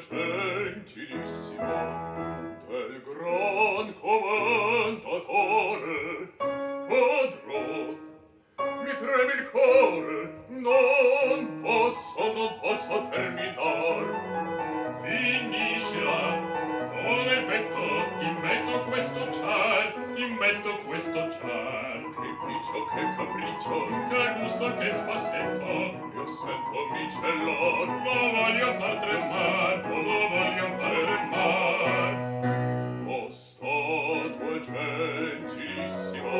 gentilissimo del gran commentatore padron mi treme il cuore non posso non posso terminare. metto questo cian Che grigio, che capriccio Che gusto, che spassetto Io sento micellor Lo voglio far tremar Lo voglio far tremar. O sto tuo gentissimo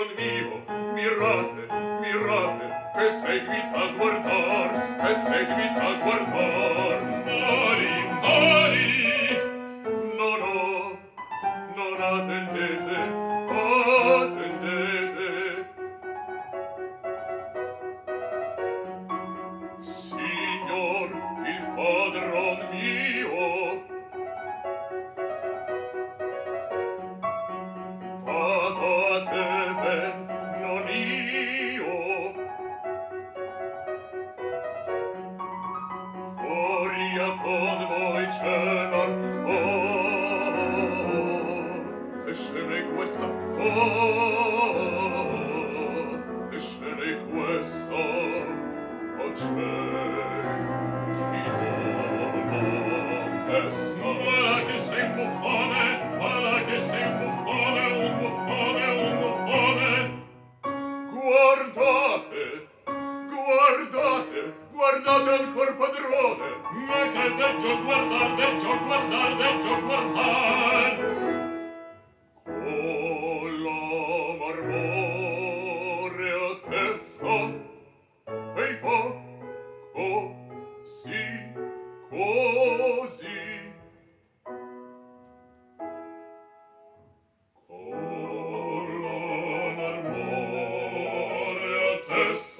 non mio, mirate, mirate, che seguita a guardar, che seguita a guardar, Maria. mia con voi cenar oh e scene questa oh e scene questa oh cielo chi vuole testa guardate ancor padrone ma che deggio guardar deggio guardar deggio guardar? Con la marmorea testa e fa così così con la marmorea testa